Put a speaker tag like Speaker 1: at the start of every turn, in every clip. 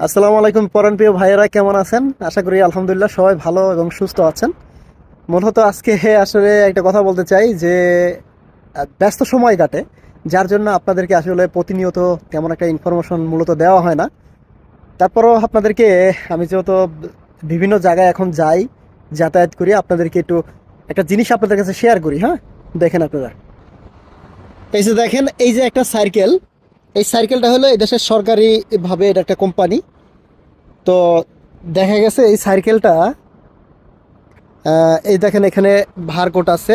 Speaker 1: আসসালামু আলাইকুম প্রিয় ভাইয়েরা, কেমন আছেন? আশা করি আলহামদুলিল্লাহ সবাই ভালো এবং সুস্থ আছেন। মূলত আজকে আসলে একটা কথা বলতে চাই যে ব্যস্ত সময় কাটে, যার জন্য আপনাদেরকে আসলে প্রতিনিয়ত তেমন একটা ইনফরমেশন মূলত দেওয়া হয় না। তারপরও আপনাদেরকে, আমি যেহেতু বিভিন্ন জায়গায় এখন যাই, যাতায়াত করি, আপনাদেরকে একটু একটা জিনিস আপনাদের কাছে শেয়ার করি হ্যাঁ? দেখেন আপনারা। এই যে দেখেন, এই যে একটা সার্কেল এই সাইকেলটা হলো এই দেশের সরকারিভাবে এটা একটা কোম্পানি। তো দেখা গেছে এই সাইকেলটা এই দেখেন এখানে ভারকোট আছে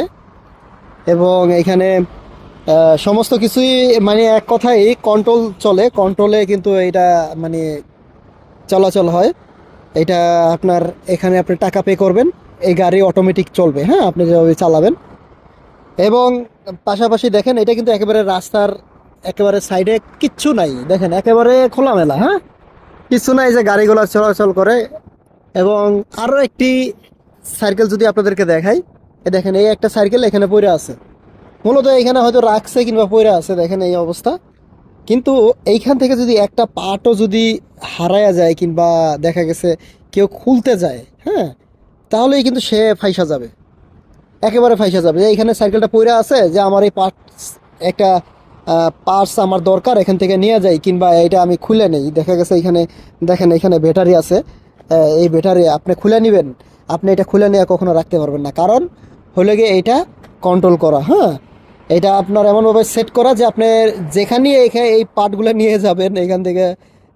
Speaker 1: এবং এখানে সমস্ত কিছুই মানে এক কথাই কন্ট্রোল চলে। কন্ট্রোলে কিন্তু এটা মানে চলাচল হয়। এটা আপনার এখানে আপনি টাকা পে করবেন, এই গাড়ি অটোমেটিক চলবে হ্যাঁ? আপনি যেভাবে চালাবেন। এবং পাশাপাশি দেখেন এটা কিন্তু একেবারে রাস্তার একেবারে সাইডে কিচ্ছু নাই। দেখেন, একেবারে খোলামেলা হ্যাঁ? কিচ্ছু নাই যে গাড়িগুলো চলাচল করে। এবং আরও একটি সাইকেল যদি আপনাদেরকে দেখাই, এ দেখেন, এই একটা সাইকেল এখানে পড়ে আছে। মূলত এখানে হয়তো রাখছে কিংবা পড়ে আছে, দেখেন এই অবস্থা। কিন্তু এইখান থেকে যদি একটা পার্টও যদি হারায়া যায় কিংবা দেখা গেছে কেউ খুলতে যায় হ্যাঁ? তাহলেই কিন্তু সে ফাইসা যাবে। একেবারে ফাইসা যাবে। এইখানে সাইকেলটা পড়ে আছে, যে আমার এই পার্টস একটা পার্টস আমার দরকার, এখান থেকে নিয়ে যাই কিংবা এটা আমি খুলে নেই। দেখা গেছে এখানে, দেখেন এখানে ব্যাটারি আছে। এই ব্যাটারি আপনি খুলে নেবেন, আপনি এটা খুলে নিয়ে কখনো রাখতে পারবেন না। কারণ হলে গিয়ে এইটা কন্ট্রোল করা হ্যাঁ? এটা আপনার এমনভাবে সেট করা যে আপনি যেখানে এখানে এই পার্টগুলো নিয়ে যাবেন, এখান থেকে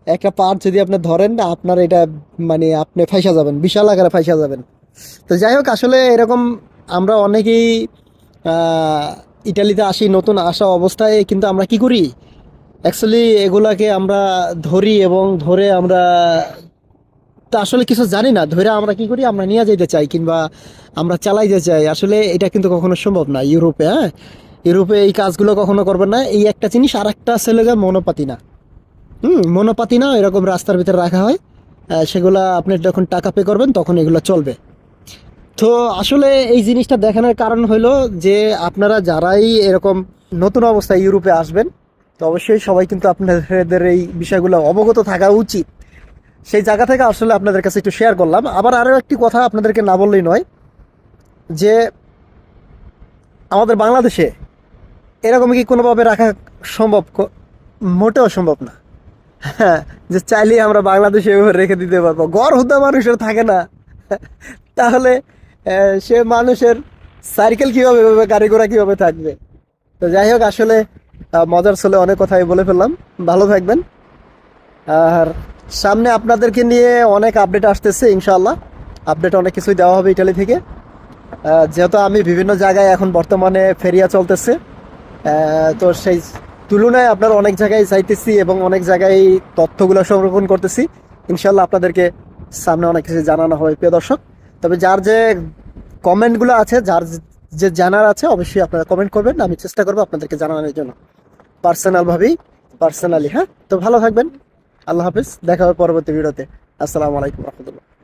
Speaker 1: একটা পার্ট যদি আপনি ধরেন না আপনার এটা মানে আপনি ফাইসা যাবেন, বিশাল আকারে ফাইসা যাবেন। তো যাই হোক, আসলে এরকম আমরা অনেকেই ইটালিতে আসি, নতুন আসা অবস্থায়, কিন্তু আমরা কি করি? অ্যাকচুয়ালি এগুলাকে আমরা ধরি এবং ধরে আমরা, তা আসলে কিছু জানি না। ধরে আমরা কি করি? আমরা নিয়ে যেতে চাই কিংবা আমরা চালাইতে চাই। আসলে এটা কিন্তু কখনো সম্ভব না ইউরোপে হ্যাঁ? ইউরোপে এই কাজগুলো কখনো করবে না। এই একটা জিনিস আর একটা ছেলেগা মনোপাতি না। হুম, মনোপাতি না, এরকম রাস্তার ভিতরে রাখা হয়। সেগুলা আপনি যখন টাকা পে করবেন, তখন এগুলো চলবে। তো আসলে এই জিনিসটা দেখানোর কারণ হলো যে আপনারা যারাই এরকম নতুন অবস্থায় ইউরোপে আসবেন, তো অবশ্যই সবাই কিন্তু আপনাদের এই বিষয়গুলো অবগত থাকা উচিত। সেই জায়গা থেকে আসলে আপনাদের কাছে একটু শেয়ার করলাম। আবার আরও একটি কথা আপনাদেরকে না বললেই নয়, যে আমাদের বাংলাদেশে এরকম কি কোনোভাবে রাখা সম্ভব? মোটেও সম্ভব না। হ্যাঁ যে চাইলেই আমরা বাংলাদেশে এভাবে রেখে দিতে পারব। গড় হুদা মানুষের থাকে না। তাহলে সে মানুষের সাইকেল কীভাবে গাড়ি ঘোড়া কীভাবে থাকবে? তো যাই হোক, আসলে মজার চলে অনেক কথাই বলে ফেললাম। ভালো থাকবেন। আর সামনে আপনাদেরকে নিয়ে অনেক আপডেট আসতেছে ইনশাল্লাহ আপডেট অনেক কিছুই দেওয়া হবে ইটালি থেকে। যেহেতু আমি বিভিন্ন জায়গায় এখন বর্তমানে ফেরিয়া চলতেছে তো সেই তুলনায় আপনার অনেক জায়গায় যাইতেছি এবং অনেক জায়গায় তথ্যগুলো সংরক্ষণ করতেছি। ইনশাল্লাহ আপনাদেরকে সামনে অনেক কিছু জানানো হবে, প্রিয় দর্শক। তবে যার যে কমেন্টগুলো আছে, যার যে জানার আছে, অবশ্যই আপনারা কমেন্ট করবেন। আমি চেষ্টা করব আপনাদেরকে জানানোর জন্য। পার্সোনালভাবেই পার্সোনালি হ্যাঁ? তো ভালো থাকবেন। আল্লাহ হাফিজ। দেখা হবে পরবর্তী ভিডিওতে। আসসালামু আলাইকুম রহমতুল্লাহ।